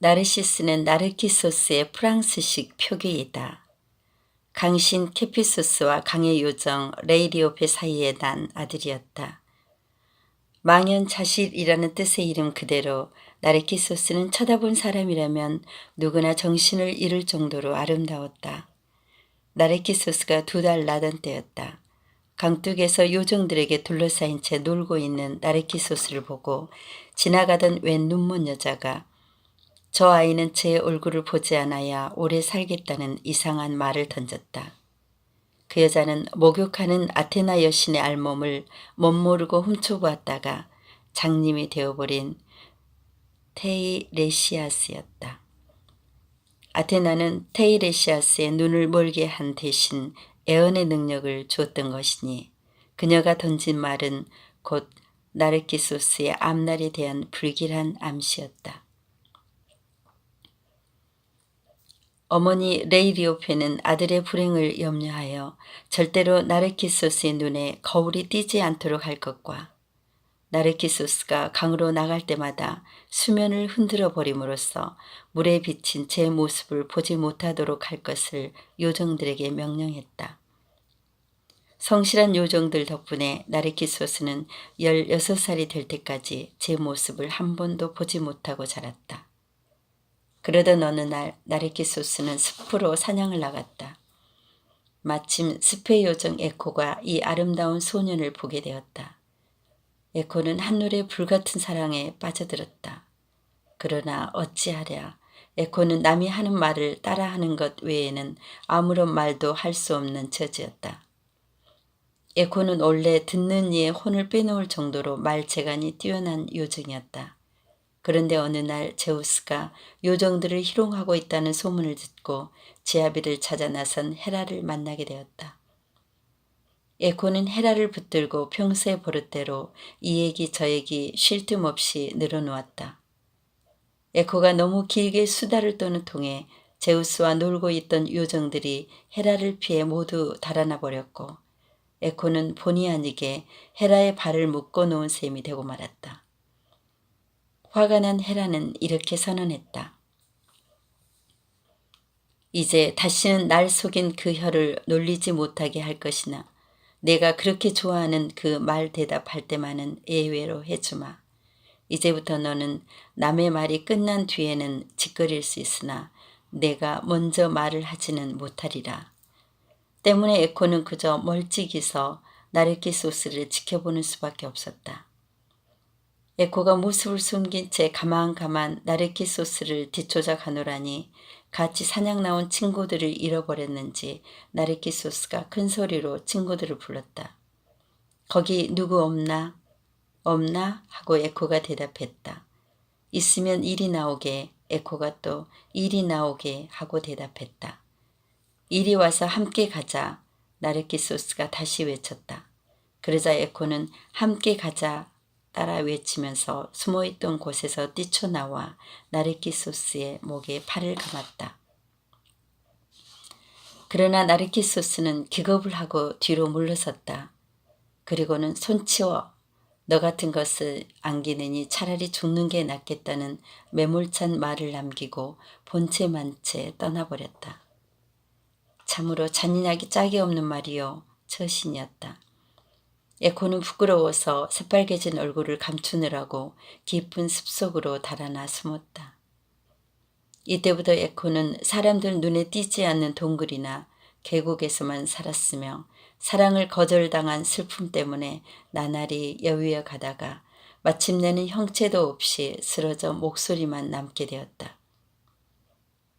나르시스는 나르키소스의 프랑스식 표기이다. 강신 케피소스와 강의 요정 레이리오페 사이에 난 아들이었다. 망연자실이라는 뜻의 이름 그대로 나르키소스는 쳐다본 사람이라면 누구나 정신을 잃을 정도로 아름다웠다. 나르키소스가 두 달 나던 때였다. 강둑에서 요정들에게 둘러싸인 채 놀고 있는 나르키소스를 보고 지나가던 웬 눈먼 여자가 저 아이는 제 얼굴을 보지 않아야 오래 살겠다는 이상한 말을 던졌다. 그 여자는 목욕하는 아테나 여신의 알몸을 멋모르고 훔쳐보았다가 장님이 되어버린 테이레시아스였다. 아테나는 테이레시아스의 눈을 멀게 한 대신 애언의 능력을 주었던 것이니 그녀가 던진 말은 곧 나르키소스의 앞날에 대한 불길한 암시였다. 어머니 레이리오페는 아들의 불행을 염려하여 절대로 나르키소스의 눈에 거울이 띄지 않도록 할 것과 나르키소스가 강으로 나갈 때마다 수면을 흔들어 버림으로써 물에 비친 제 모습을 보지 못하도록 할 것을 요정들에게 명령했다. 성실한 요정들 덕분에 나르키소스는 16살이 될 때까지 제 모습을 한 번도 보지 못하고 자랐다. 그러던 어느 날 나르키소스는 숲으로 사냥을 나갔다. 마침 숲의 요정 에코가 이 아름다운 소년을 보게 되었다. 에코는 한눈에 불같은 사랑에 빠져들었다. 그러나 어찌하랴 에코는 남이 하는 말을 따라하는 것 외에는 아무런 말도 할 수 없는 처지였다. 에코는 원래 듣는 이의 혼을 빼놓을 정도로 말재간이 뛰어난 요정이었다. 그런데 어느 날 제우스가 요정들을 희롱하고 있다는 소문을 듣고 지아비를 찾아 나선 헤라를 만나게 되었다. 에코는 헤라를 붙들고 평소의 버릇대로 이 얘기 저 얘기 쉴 틈 없이 늘어놓았다. 에코가 너무 길게 수다를 떠는 통에 제우스와 놀고 있던 요정들이 헤라를 피해 모두 달아나 버렸고 에코는 본의 아니게 헤라의 발을 묶어 놓은 셈이 되고 말았다. 화가 난 헤라는 이렇게 선언했다. 이제 다시는 날 속인 그 혀를 놀리지 못하게 할 것이나 내가 그렇게 좋아하는 그 말 대답할 때만은 예외로 해주마. 이제부터 너는 남의 말이 끝난 뒤에는 짓거릴 수 있으나 내가 먼저 말을 하지는 못하리라. 때문에 에코는 그저 멀찍이서 나르키 소스를 지켜보는 수밖에 없었다. 에코가 모습을 숨긴 채 가만가만 나르키 소스를 뒤쫓아 가노라니 같이 사냥 나온 친구들을 잃어버렸는지 나르키 소스가 큰 소리로 친구들을 불렀다. 거기 누구 없나? 없나? 하고 에코가 대답했다. 있으면 일이 나오게 에코가 또 일이 나오게 하고 대답했다. 이리 와서 함께 가자. 나르키 소스가 다시 외쳤다. 그러자 에코는 함께 가자 따라 외치면서 숨어있던 곳에서 뛰쳐나와 나르키소스의 목에 팔을 감았다. 그러나 나르키소스는 기겁을 하고 뒤로 물러섰다. 그리고는 손치워 너 같은 것을 안기느니 차라리 죽는 게 낫겠다는 매몰찬 말을 남기고 본체 만채 떠나버렸다. 참으로 잔인하기 짝이 없는 말이요 처신이었다. 에코는 부끄러워서 새빨개진 얼굴을 감추느라고 깊은 숲속으로 달아나 숨었다. 이때부터 에코는 사람들 눈에 띄지 않는 동굴이나 계곡에서만 살았으며 사랑을 거절당한 슬픔 때문에 나날이 여위어 가다가 마침내는 형체도 없이 쓰러져 목소리만 남게 되었다.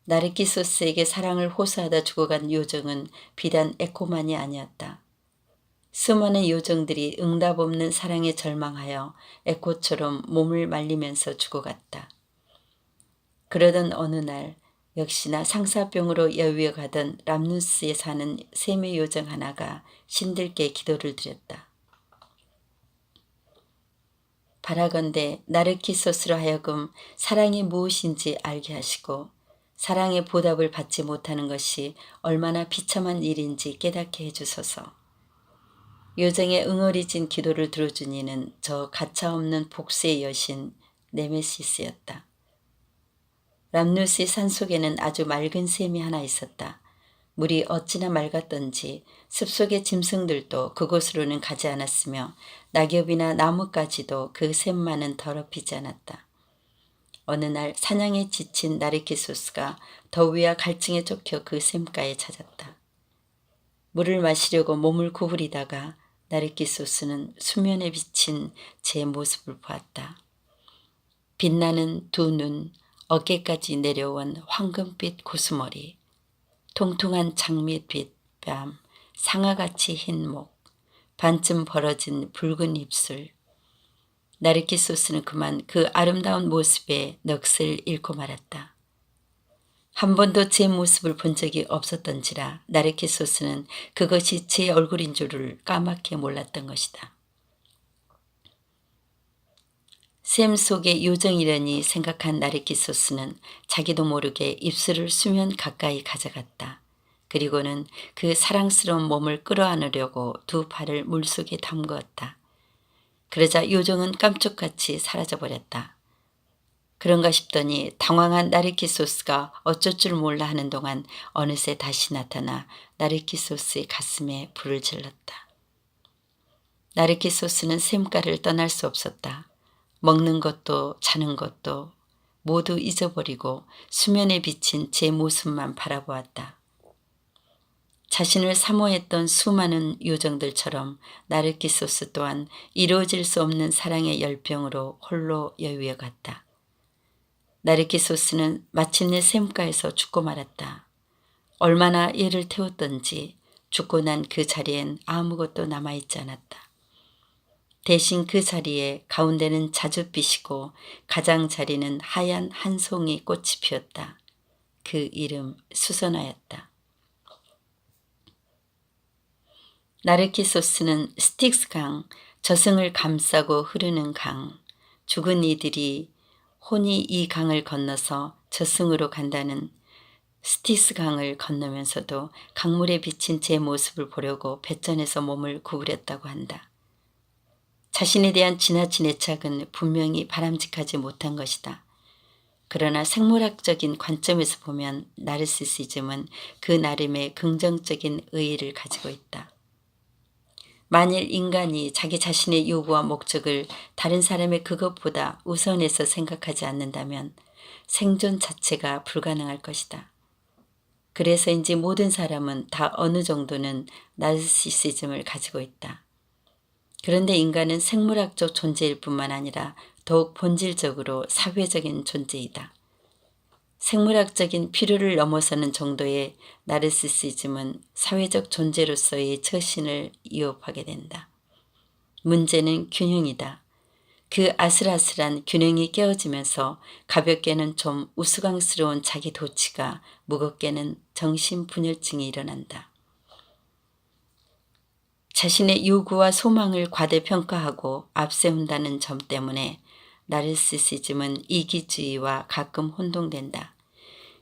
나르키소스에게 사랑을 호소하다 죽어간 요정은 비단 에코만이 아니었다. 수많은 요정들이 응답 없는 사랑에 절망하여 에코처럼 몸을 말리면서 죽어갔다. 그러던 어느 날 역시나 상사병으로 여위어 가던 람누스에 사는 세미 요정 하나가 신들께 기도를 드렸다. 바라건대 나르키소스로 하여금 사랑이 무엇인지 알게 하시고 사랑의 보답을 받지 못하는 것이 얼마나 비참한 일인지 깨닫게 해주소서. 요정의 응어리진 기도를 들어준 이는 저 가차없는 복수의 여신 네메시스였다. 람누시 산속에는 아주 맑은 샘이 하나 있었다. 물이 어찌나 맑았던지 숲속의 짐승들도 그곳으로는 가지 않았으며 낙엽이나 나뭇가지도 그 샘만은 더럽히지 않았다. 어느 날 사냥에 지친 나르키소스가 더위와 갈증에 쫓겨 그 샘가에 찾았다. 물을 마시려고 몸을 구부리다가 나르키소스는 수면에 비친 제 모습을 보았다. 빛나는 두 눈, 어깨까지 내려온 황금빛 고수머리, 통통한 장미빛 뺨, 상아같이 흰 목, 반쯤 벌어진 붉은 입술. 나르키소스는 그만 그 아름다운 모습에 넋을 잃고 말았다. 한 번도 제 모습을 본 적이 없었던지라 나르키소스는 그것이 제 얼굴인 줄을 까맣게 몰랐던 것이다. 샘 속의 요정이려니 생각한 나르키소스는 자기도 모르게 입술을 수면 가까이 가져갔다. 그리고는 그 사랑스러운 몸을 끌어안으려고 두 팔을 물속에 담그었다. 그러자 요정은 깜짝같이 사라져버렸다. 그런가 싶더니 당황한 나르키소스가 어쩔 줄 몰라 하는 동안 어느새 다시 나타나 나르키소스의 가슴에 불을 질렀다. 나르키소스는 샘가를 떠날 수 없었다. 먹는 것도 자는 것도 모두 잊어버리고 수면에 비친 제 모습만 바라보았다. 자신을 사모했던 수많은 요정들처럼 나르키소스 또한 이루어질 수 없는 사랑의 열병으로 홀로 여유에 갔다. 나르키소스는 마침내 샘가에서 죽고 말았다. 얼마나 얘를 태웠던지 죽고 난 그 자리엔 아무것도 남아있지 않았다. 대신 그 자리에 가운데는 자줏빛이고 가장 자리는 하얀 한 송이 꽃이 피었다. 그 이름 수선화였다. 나르키소스는 스틱스 강, 저승을 감싸고 흐르는 강, 죽은 이들이 혼이 이 강을 건너서 저승으로 간다는 스틱스 강을 건너면서도 강물에 비친 제 모습을 보려고 배전에서 몸을 구부렸다고 한다. 자신에 대한 지나친 애착은 분명히 바람직하지 못한 것이다. 그러나 생물학적인 관점에서 보면 나르시시즘은 그 나름의 긍정적인 의의를 가지고 있다. 만일 인간이 자기 자신의 요구와 목적을 다른 사람의 그것보다 우선해서 생각하지 않는다면 생존 자체가 불가능할 것이다. 그래서인지 모든 사람은 다 어느 정도는 나르시시즘을 가지고 있다. 그런데 인간은 생물학적 존재일 뿐만 아니라 더욱 본질적으로 사회적인 존재이다. 생물학적인 필요를 넘어서는 정도의 나르시시즘은 사회적 존재로서의 처신을 이어하게 된다. 문제는 균형이다. 그 아슬아슬한 균형이 깨어지면서 가볍게는 좀 우스꽝스러운 자기 도치가 무겁게는 정신분열증이 일어난다. 자신의 요구와 소망을 과대평가하고 앞세운다는 점 때문에 나르시시즘은 이기주의와 가끔 혼동된다.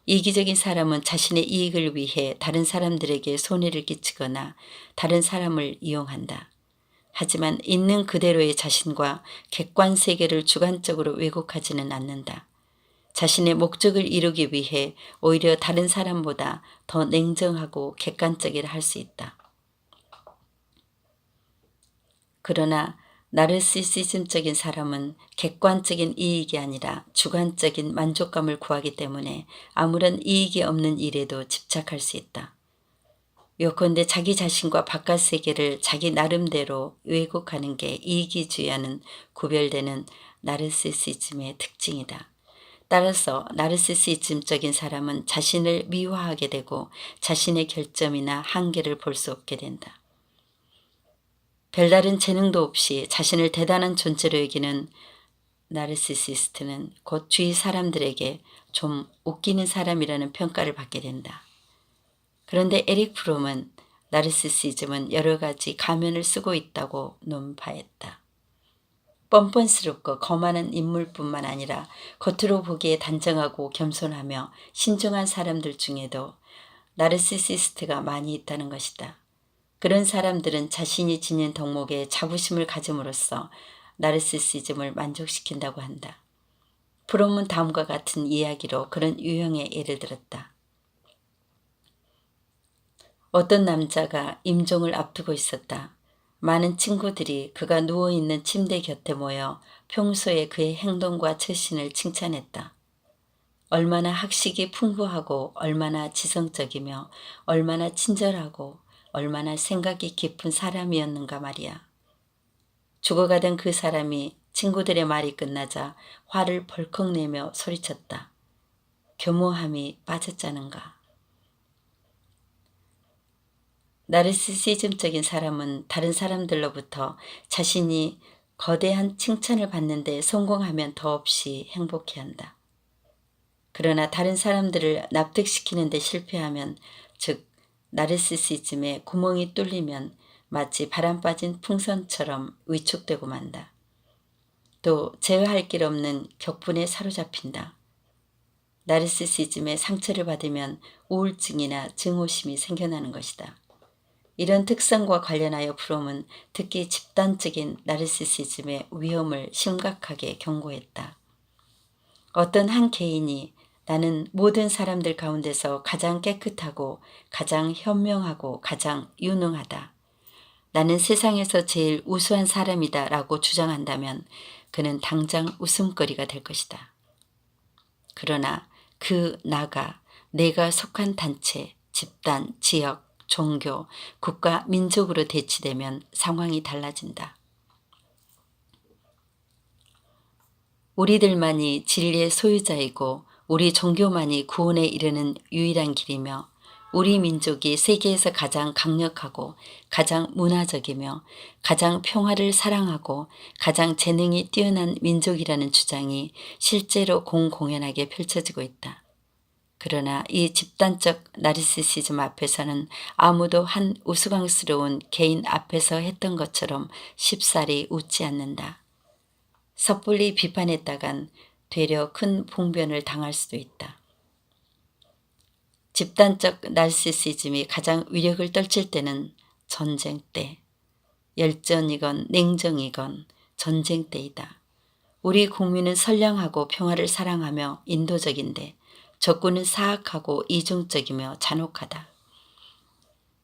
이기적인 사람은 자신의 이익을 위해 다른 사람들에게 손해를 끼치거나 다른 사람을 이용한다. 하지만 있는 그대로의 자신과 객관 세계를 주관적으로 왜곡하지는 않는다. 자신의 목적을 이루기 위해 오히려 다른 사람보다 더 냉정하고 객관적이라 할 수 있다. 그러나 나르시시즘적인 사람은 객관적인 이익이 아니라 주관적인 만족감을 구하기 때문에 아무런 이익이 없는 일에도 집착할 수 있다. 요컨대 자기 자신과 바깥 세계를 자기 나름대로 왜곡하는 게 이기주의와는 구별되는 나르시시즘의 특징이다. 따라서 나르시시즘적인 사람은 자신을 미화하게 되고 자신의 결점이나 한계를 볼 수 없게 된다. 별다른 재능도 없이 자신을 대단한 존재로 여기는 나르시시스트는 곧 주위 사람들에게 좀 웃기는 사람이라는 평가를 받게 된다. 그런데 에릭 프롬은 나르시시즘은 여러 가지 가면을 쓰고 있다고 논파했다. 뻔뻔스럽고 거만한 인물뿐만 아니라 겉으로 보기에 단정하고 겸손하며 신중한 사람들 중에도 나르시시스트가 많이 있다는 것이다. 그런 사람들은 자신이 지닌 덕목에 자부심을 가짐으로써 나르시시즘을 만족시킨다고 한다. 브롬은 다음과 같은 이야기로 그런 유형의 예를 들었다. 어떤 남자가 임종을 앞두고 있었다. 많은 친구들이 그가 누워있는 침대 곁에 모여 평소에 그의 행동과 처신을 칭찬했다. 얼마나 학식이 풍부하고 얼마나 지성적이며 얼마나 친절하고 얼마나 생각이 깊은 사람이었는가 말이야. 죽어가던 그 사람이 친구들의 말이 끝나자 화를 벌컥 내며 소리쳤다. 교모함이 빠졌자는가. 나르시시즘적인 사람은 다른 사람들로부터 자신이 거대한 칭찬을 받는데 성공하면 더없이 행복해한다. 그러나 다른 사람들을 납득시키는데 실패하면 즉 나르시시즘에 구멍이 뚫리면 마치 바람 빠진 풍선처럼 위축되고 만다. 또 제어할 길 없는 격분에 사로잡힌다. 나르시시즘에 상처를 받으면 우울증이나 증오심이 생겨나는 것이다. 이런 특성과 관련하여 프롬은 특히 집단적인 나르시시즘의 위험을 심각하게 경고했다. 어떤 한 개인이 나는 모든 사람들 가운데서 가장 깨끗하고 가장 현명하고 가장 유능하다. 나는 세상에서 제일 우수한 사람이다 라고 주장한다면 그는 당장 웃음거리가 될 것이다. 그러나 그 나가 내가 속한 단체, 집단, 지역, 종교, 국가, 민족으로 대치되면 상황이 달라진다. 우리들만이 진리의 소유자이고 우리 종교만이 구원에 이르는 유일한 길이며 우리 민족이 세계에서 가장 강력하고 가장 문화적이며 가장 평화를 사랑하고 가장 재능이 뛰어난 민족이라는 주장이 실제로 공공연하게 펼쳐지고 있다. 그러나 이 집단적 나르시시즘 앞에서는 아무도 한 우스꽝스러운 개인 앞에서 했던 것처럼 쉽사리 웃지 않는다. 섣불리 비판했다간 되려 큰 봉변을 당할 수도 있다. 집단적 나르시시즘이 가장 위력을 떨칠 때는 전쟁 때, 열전이건 냉정이건 전쟁 때이다. 우리 국민은 선량하고 평화를 사랑하며 인도적인데 적군은 사악하고 이중적이며 잔혹하다.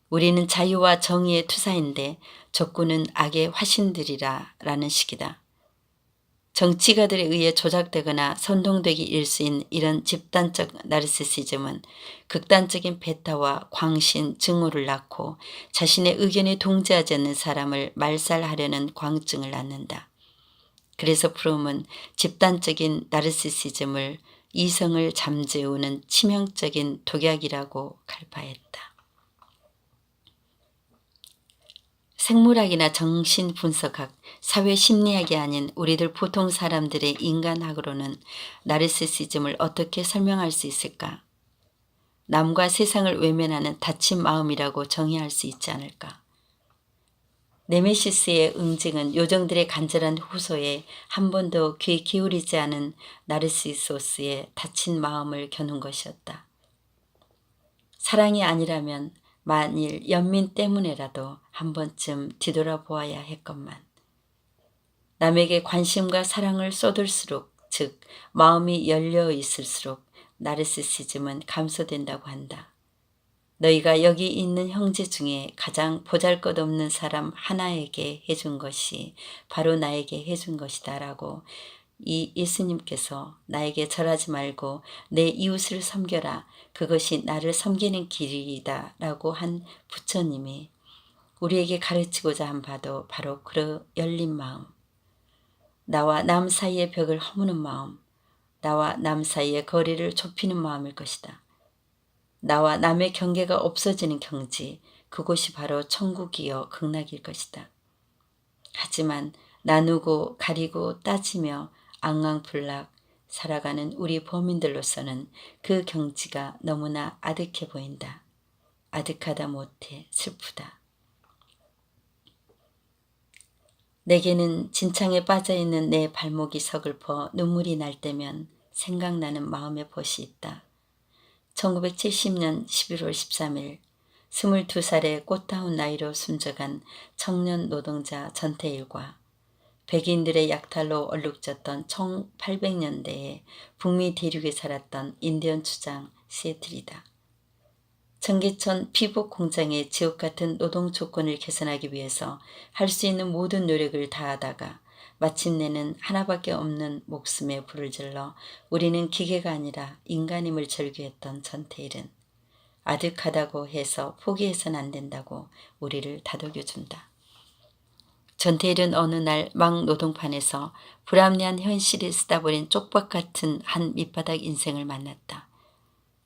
우리는 자유와 정의의 투사인데 적군은 악의 화신들이라 라는 식이다. 정치가들에 의해 조작되거나 선동되기 일수인 이런 집단적 나르시시즘은 극단적인 배타와 광신, 증오를 낳고 자신의 의견에 동조하지 않는 사람을 말살하려는 광증을 낳는다. 그래서 프롬은 집단적인 나르시시즘을 이성을 잠재우는 치명적인 독약이라고 갈파했다. 생물학이나 정신분석학, 사회심리학이 아닌 우리들 보통 사람들의 인간학으로는 나르시시즘을 어떻게 설명할 수 있을까? 남과 세상을 외면하는 닫힌 마음이라고 정의할 수 있지 않을까? 네메시스의 응징은 요정들의 간절한 호소에 한 번도 귀 기울이지 않은 나르시소스의 다친 마음을 겨눈 것이었다. 사랑이 아니라면 만일 연민 때문에라도 한 번쯤 뒤돌아보아야 했건만. 남에게 관심과 사랑을 쏟을수록, 즉 마음이 열려 있을수록 나르시시즘은 감소된다고 한다. 너희가 여기 있는 형제 중에 가장 보잘것없는 사람 하나에게 해준 것이 바로 나에게 해준 것이다 라고 이 예수님께서 나에게 절하지 말고 내 이웃을 섬겨라 그것이 나를 섬기는 길이다 라고 한 부처님이 우리에게 가르치고자 한 바도 바로 그 열린 마음 나와 남 사이의 벽을 허무는 마음 나와 남 사이의 거리를 좁히는 마음일 것이다. 나와 남의 경계가 없어지는 경지, 그곳이 바로 천국이요 극락일 것이다. 하지만 나누고 가리고 따지며 앙앙불락 살아가는 우리 범인들로서는 그 경지가 너무나 아득해 보인다. 아득하다 못해 슬프다. 내게는 진창에 빠져있는 내 발목이 서글퍼 눈물이 날 때면 생각나는 마음의 벗이 있다. 1970년 11월 13일 22살의 꽃다운 나이로 숨져간 청년 노동자 전태일과 백인들의 약탈로 얼룩졌던 1800년대에 북미 대륙에 살았던 인디언 주장 시애틀이다. 청계천 피복 공장의 지옥 같은 노동 조건을 개선하기 위해서 할 수 있는 모든 노력을 다하다가 마침내는 하나밖에 없는 목숨에 불을 질러 우리는 기계가 아니라 인간임을 절규했던 전태일은 아득하다고 해서 포기해선 안 된다고 우리를 다독여준다. 전태일은 어느 날 막 노동판에서 불합리한 현실이 쓰다버린 쪽박 같은 한 밑바닥 인생을 만났다.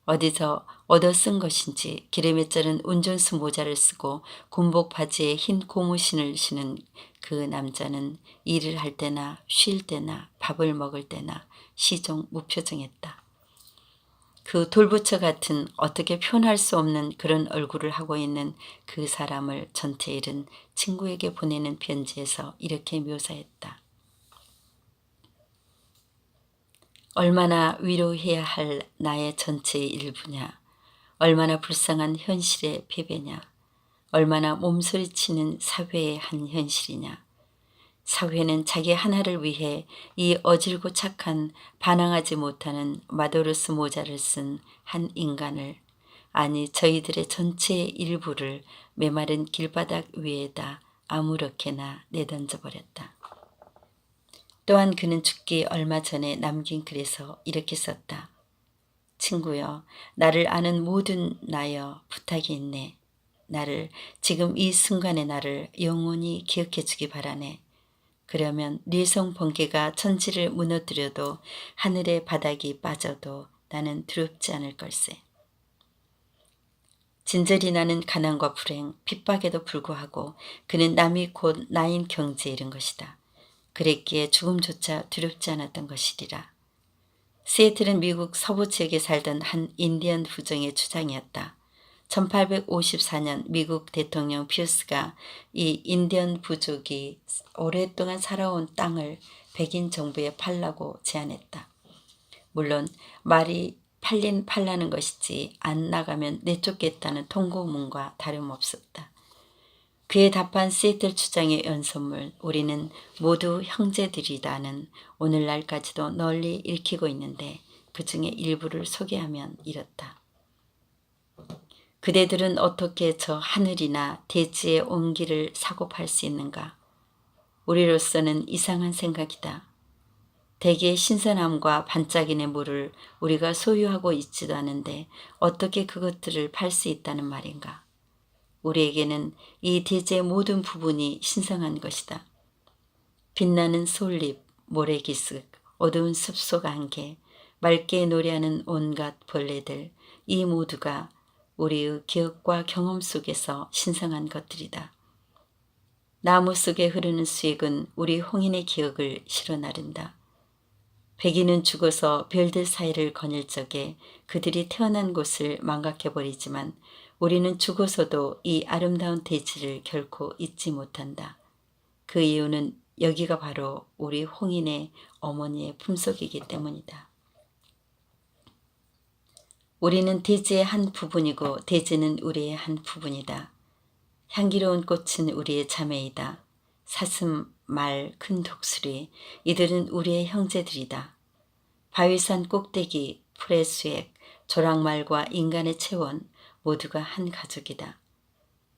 어디서 얻어 쓴 것인지 기름에 쩔은 운전수 모자를 쓰고 군복 바지에 흰 고무신을 신은 그 남자는 일을 할 때나 쉴 때나 밥을 먹을 때나 시종 무표정했다. 그 돌부처 같은 어떻게 표현할 수 없는 그런 얼굴을 하고 있는 그 사람을 전태일은 친구에게 보내는 편지에서 이렇게 묘사했다. 얼마나 위로해야 할 나의 전체의 일부냐. 얼마나 불쌍한 현실의 패배냐. 얼마나 몸소리치는 사회의 한 현실이냐. 사회는 자기 하나를 위해 이 어질고 착한 반항하지 못하는 마도로스 모자를 쓴 한 인간을 아니 저희들의 전체의 일부를 메마른 길바닥 위에다 아무렇게나 내던져 버렸다. 또한 그는 죽기 얼마 전에 남긴 글에서 이렇게 썼다. 친구여, 나를 아는 모든 나여 부탁이 있네. 나를 지금 이 순간의 나를 영원히 기억해 주기 바라네. 그러면 뇌성 번개가 천지를 무너뜨려도 하늘의 바닥이 빠져도 나는 두렵지 않을 걸세. 진절이 나는 가난과 불행, 핍박에도 불구하고 그는 남이 곧 나인 경지에 이른 것이다. 그랬기에 죽음조차 두렵지 않았던 것이리라. 시애틀은 미국 서부 지역에 살던 한 인디언 부정의 주장이었다. 1854년 미국 대통령 피어스가 이 인디언 부족이 오랫동안 살아온 땅을 백인 정부에 팔라고 제안했다. 물론 말이 팔린 팔라는 것이지 안 나가면 내쫓겠다는 통고문과 다름없었다. 그에 답한 시애틀 주장의 연선물 우리는 모두 형제들이다는 오늘날까지도 널리 읽히고 있는데 그 중에 일부를 소개하면 이렇다. 그대들은 어떻게 저 하늘이나 대지의 온기를 사고 팔 수 있는가? 우리로서는 이상한 생각이다. 대개의 신선함과 반짝이는 물을 우리가 소유하고 있지도 않은데 어떻게 그것들을 팔 수 있다는 말인가? 우리에게는 이 대지의 모든 부분이 신성한 것이다. 빛나는 솔잎, 모래기슭, 어두운 숲속 안개, 맑게 노래하는 온갖 벌레들, 이 모두가 우리의 기억과 경험 속에서 신성한 것들이다. 나무 속에 흐르는 수액은 우리 홍인의 기억을 실어 나른다. 백인은 죽어서 별들 사이를 거닐 적에 그들이 태어난 곳을 망각해버리지만 우리는 죽어서도 이 아름다운 대지를 결코 잊지 못한다. 그 이유는 여기가 바로 우리 홍인의 어머니의 품속이기 때문이다. 우리는 대지의 한 부분이고 대지는 우리의 한 부분이다. 향기로운 꽃은 우리의 자매이다. 사슴, 말, 큰 독수리, 이들은 우리의 형제들이다. 바위산 꼭대기, 풀의 수액, 조랑말과 인간의 체원, 모두가 한 가족이다.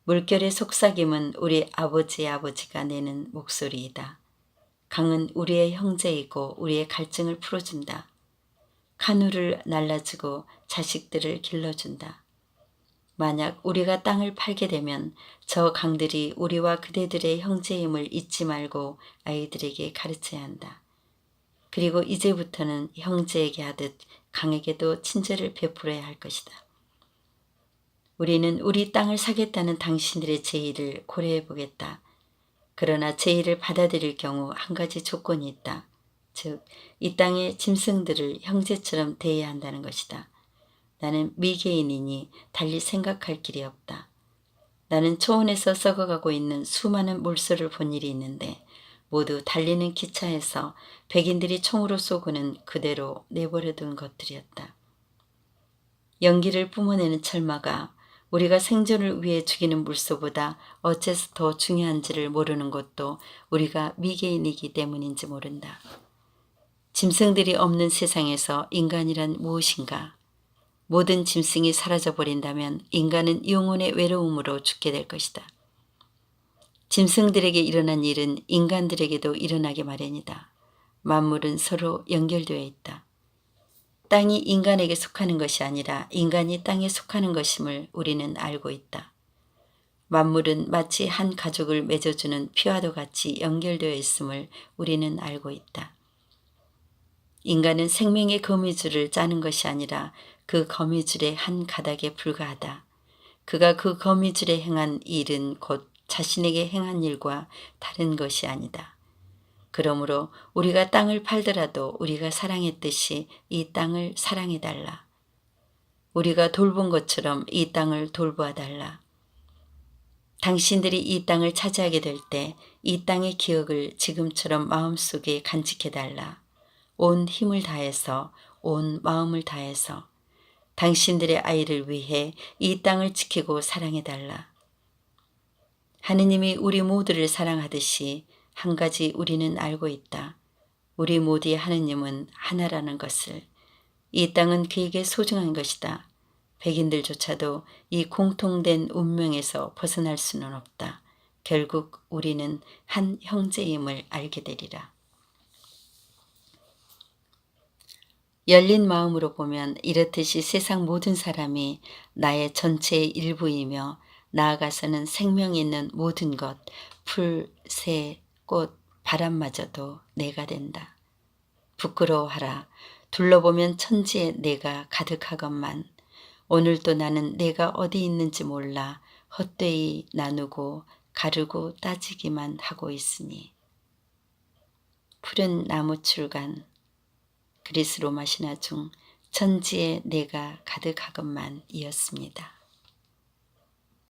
물결의 속삭임은 우리 아버지의 아버지가 내는 목소리이다. 강은 우리의 형제이고 우리의 갈증을 풀어준다. 카누를 날라주고 자식들을 길러준다. 만약 우리가 땅을 팔게 되면 저 강들이 우리와 그대들의 형제임을 잊지 말고 아이들에게 가르쳐야 한다. 그리고 이제부터는 형제에게 하듯 강에게도 친절을 베풀어야 할 것이다. 우리는 우리 땅을 사겠다는 당신들의 제의를 고려해 보겠다. 그러나 제의를 받아들일 경우 한 가지 조건이 있다. 즉, 이 땅의 짐승들을 형제처럼 대해야 한다는 것이다. 나는 미개인이니 달리 생각할 길이 없다. 나는 초원에서 썩어가고 있는 수많은 몰소를 본 일이 있는데 모두 달리는 기차에서 백인들이 총으로 쏘고는 그대로 내버려둔 것들이었다. 연기를 뿜어내는 철마가 우리가 생존을 위해 죽이는 물소보다 어째서 더 중요한지를 모르는 것도 우리가 미개인이기 때문인지 모른다. 짐승들이 없는 세상에서 인간이란 무엇인가? 모든 짐승이 사라져 버린다면 인간은 영혼의 외로움으로 죽게 될 것이다. 짐승들에게 일어난 일은 인간들에게도 일어나게 마련이다. 만물은 서로 연결되어 있다. 땅이 인간에게 속하는 것이 아니라 인간이 땅에 속하는 것임을 우리는 알고 있다. 만물은 마치 한 가족을 맺어주는 피와도 같이 연결되어 있음을 우리는 알고 있다. 인간은 생명의 거미줄을 짜는 것이 아니라 그 거미줄의 한 가닥에 불과하다. 그가 그 거미줄에 행한 일은 곧 자신에게 행한 일과 다른 것이 아니다. 그러므로 우리가 땅을 팔더라도 우리가 사랑했듯이 이 땅을 사랑해달라. 우리가 돌본 것처럼 이 땅을 돌보아 달라. 당신들이 이 땅을 차지하게 될 때 이 땅의 기억을 지금처럼 마음속에 간직해달라. 온 힘을 다해서, 온 마음을 다해서 당신들의 아이를 위해 이 땅을 지키고 사랑해달라. 하느님이 우리 모두를 사랑하듯이 한 가지 우리는 알고 있다. 우리 모두의 하느님은 하나라는 것을. 이 땅은 그에게 소중한 것이다. 백인들조차도 이 공통된 운명에서 벗어날 수는 없다. 결국 우리는 한 형제임을 알게 되리라. 열린 마음으로 보면 이렇듯이 세상 모든 사람이 나의 전체의 일부이며 나아가서는 생명 있는 모든 것, 풀, 새, 꽃, 바람마저도 내가 된다. 부끄러워하라. 둘러보면 천지에 내가 가득하건만 오늘도 나는 내가 어디 있는지 몰라 헛되이 나누고 가르고 따지기만 하고 있으니 푸른 나무 출간 그리스 로마 신화 중 천지에 내가 가득하건만 이었습니다.